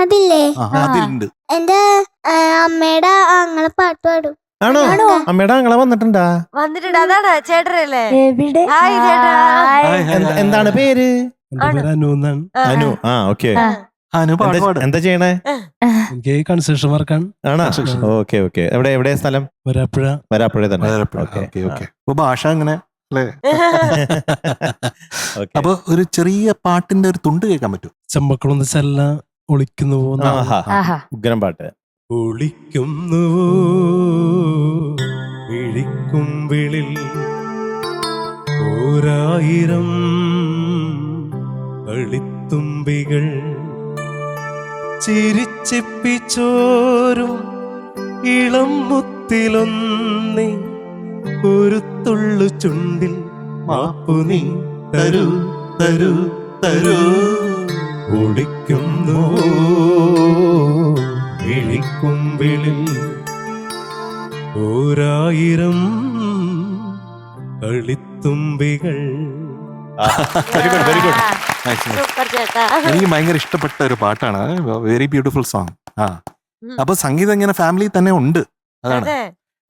അതില്ലേ? അതിലുണ്ട്. എന്റെ അമ്മയുടെ ആങ്ങളെ പാട്ട് പാടും. ആണോ? അമ്മയുടെ ആങ്ങളെ വന്നിട്ടുണ്ടാ? വന്നിട്ടുണ്ട്. അതാണ് ചേട്ടനല്ലേ. എന്താണ് പേര്? അനു ആ, അനു. ആ ഓക്കെ. അനു എന്താ ചെയ്യണേ? എനിക്ക് കൺസ്ട്രക്ഷൻ വർക്കാണ് ആണോ. Okay okay. എവിടെ എവിടെ സ്ഥലം? വരാപ്പുഴ. വരാപ്പുഴ തന്നെ. വരാപ്പുഴ. Okay okay okay. അപ്പൊ ഭാഷ അങ്ങനെ അല്ലേ? ഓക്കെ അപ്പൊ ഒരു ചെറിയ പാട്ടിന്റെ ഒരു തുണ്ട് കേൾക്കാൻ പറ്റും ചെമ്പക്കുളം ചെല്ല. ഒളിക്കുന്നു പോകുന്ന ആഹാ. ആഹാ. ഉഗ്രം പാട്ട്. ഒളിക്കുന്നു വിളിൽ ഓരായിരം അളിത്തുമ്പികൾ ചിരിച്ചിപ്പിച്ചോരും ഇളം മുത്തിലൊന്നി ഒരു തുള്ളു ചുണ്ടിൽ മാപ്പു നീ തരൂ തരൂ തരൂ. ഒളിക്കുന്നു വിളിക്കുമ്പിളിൽ ഓരായിരം കളിത്തുമ്പികൾ. Very good very. എനിക്ക് ഭയങ്കര ഇഷ്ടപ്പെട്ട ഒരു പാട്ടാണ്. വെരി ബ്യൂട്ടിഫുൾ സോങ് ആ. അപ്പൊ സംഗീതം ഇങ്ങനെ ഫാമിലി തന്നെ ഉണ്ട്. അതാണ്. അതെ.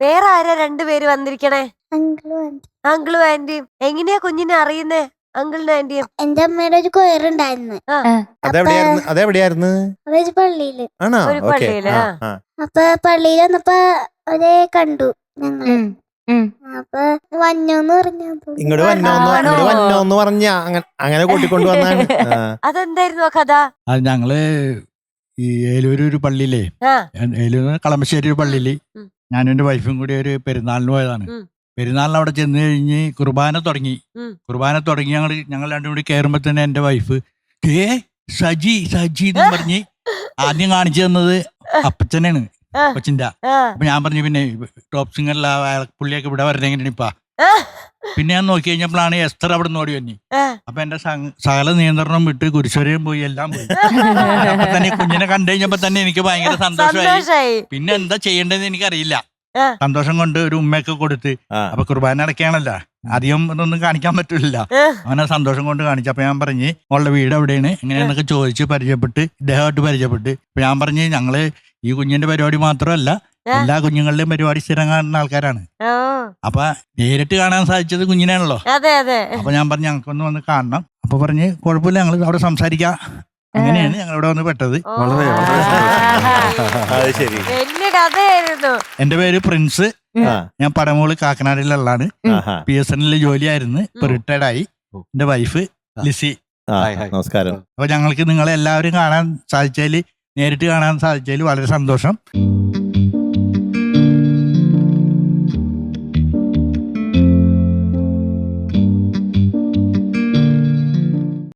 വേറെ ആരാ രണ്ടുപേര് വന്നിരിക്കണേ? അങ്കിൾ വന്നു അങ്കിളും ആന്റിയും. എങ്ങനെയാ കുഞ്ഞിനെ അറിയുന്നേ? എന്റെ അമ്മയുടെ ഒരു കൊയറുണ്ടായിരുന്നു. അതെവിടെയായിരുന്നു? അതെവിടെയായിരുന്നു? ഒരു പള്ളിയിൽ. ആണോ? ഒരു ഓക്കെ. പള്ളിയിൽ, ആ. അപ്പൊ പള്ളിയിൽ വന്നപ്പോ അവരെ കണ്ടു ഞങ്ങൾ. അപ്പൊ വന്നോന്ന് പറഞ്ഞു ഇങ്ങോട്ട് വന്നോന്ന് ആണോ? ഇങ്ങോട്ട് വന്നോന്ന് പറഞ്ഞ അങ്ങനെ അങ്ങനെ കൂട്ടിക്കൊണ്ട് വന്നാണ്. ആ. അതെന്തായിരുന്നു ആ കഥ? അത് ഞങ്ങൾ ഈ ഏലൂര് ഒരു പള്ളിയിലേ. ആ. ഏലൂര് കളമശ്ശേരി ഒരു പള്ളിയിൽ. ഉം. ഞാനും എന്റെ വൈഫും കൂടി ഒരു പെരുന്നാളിന് പോയതാണ്. ഉം. പെരുന്നാളിന് അവിടെ ചെന്ന് കഴിഞ്ഞ് കുർബാന തുടങ്ങി. കുർബാന തുടങ്ങി ഞങ്ങൾ ഞങ്ങൾ രണ്ടും കൂടി കയറുമ്പോൾ തന്നെ എന്റെ വൈഫ് ഏ സജി സജി എന്ന് പറഞ്ഞ് ആദ്യം കാണിച്ചു തന്നത് അപ്പച്ചനാണ് അപ്പച്ചന്റെ. അപ്പൊ ഞാൻ പറഞ്ഞു പിന്നെ ടോപ്പ് സിംഗറിൽ പുള്ളിയൊക്കെ ഇവിടെ വരണേ എങ്ങനെയാണ് ഇപ്പാ ആ, പിന്നെ ഞാൻ നോക്കി കഴിഞ്ഞപ്പോഴാണ് എസ്തർ അവിടെ നിന്ന് ഓടി വന്നി. അപ്പൊ എന്റെ സകല നിയന്ത്രണം വിട്ട് കുരിശുവരെയും പോയി എല്ലാം പോയി. അപ്പൊ തന്നെ കുഞ്ഞിനെ കണ്ടു കഴിഞ്ഞപ്പോ തന്നെ എനിക്ക് ഭയങ്കര സന്തോഷമായി. പിന്നെ എന്താ ചെയ്യേണ്ടതെന്ന് എനിക്കറിയില്ല. സന്തോഷം കൊണ്ട് ഒരു ഉമ്മയൊക്കെ കൊടുത്ത്. അപ്പൊ കുർബാന അടക്കാണല്ലോ അധികം ഇതൊന്നും കാണിക്കാൻ പറ്റില്ല. അങ്ങനെ സന്തോഷം കൊണ്ട് കാണിച്ചു. അപ്പൊ ഞാൻ പറഞ്ഞ് ഉള്ള വീട് എവിടെയാണ്? എങ്ങനെയാന്നൊക്കെ ചോദിച്ച് പരിചയപ്പെട്ട് ഇദ്ദേഹമായിട്ട് പരിചയപ്പെട്ട്. അപ്പൊ ഞാൻ പറഞ്ഞ് ഞങ്ങൾ ഈ കുഞ്ഞിന്റെ പരിപാടി മാത്രമല്ല എല്ലാ കുഞ്ഞുങ്ങളുടെയും പരിപാടി സ്ഥിരം കാണുന്ന ആൾക്കാരാണ്. ഓ അപ്പൊ നേരിട്ട് കാണാൻ സാധിച്ചത് കുഞ്ഞിനാണല്ലോ അതെ അതെ. അപ്പൊ ഞാൻ പറഞ്ഞു ഞങ്ങൾക്കൊന്ന് വന്ന് കാണണം. അപ്പൊ പറഞ്ഞ് കുഴപ്പമില്ല ഞങ്ങൾ അവിടെ സംസാരിക്കാം. അങ്ങനെയാണ് ഞങ്ങൾ ഇവിടെ വന്ന് പെട്ടത്. വളരെ, അത് ശരി. വലിയ കഥയായിരുന്നു. എന്റെ പേര് പ്രിൻസ്. ആ. ഞാൻ പടമൂൾ കാക്കനാടിലുള്ളതാണ്. ആഹാ. പി എസ് എന്നിൽ ജോലിയായിരുന്നു. ഇപ്പൊ ഉം. റിട്ടയർഡ് ആയി എന്റെ വൈഫ് ലിസി. ആ ഹായ്, ഹായ്. നമസ്കാരം. അപ്പൊ ഞങ്ങൾക്ക് നിങ്ങളെ എല്ലാവരും കാണാൻ സാധിച്ചതിൽ നേരിട്ട് കാണാൻ സാധിച്ചതിൽ വളരെ സന്തോഷം.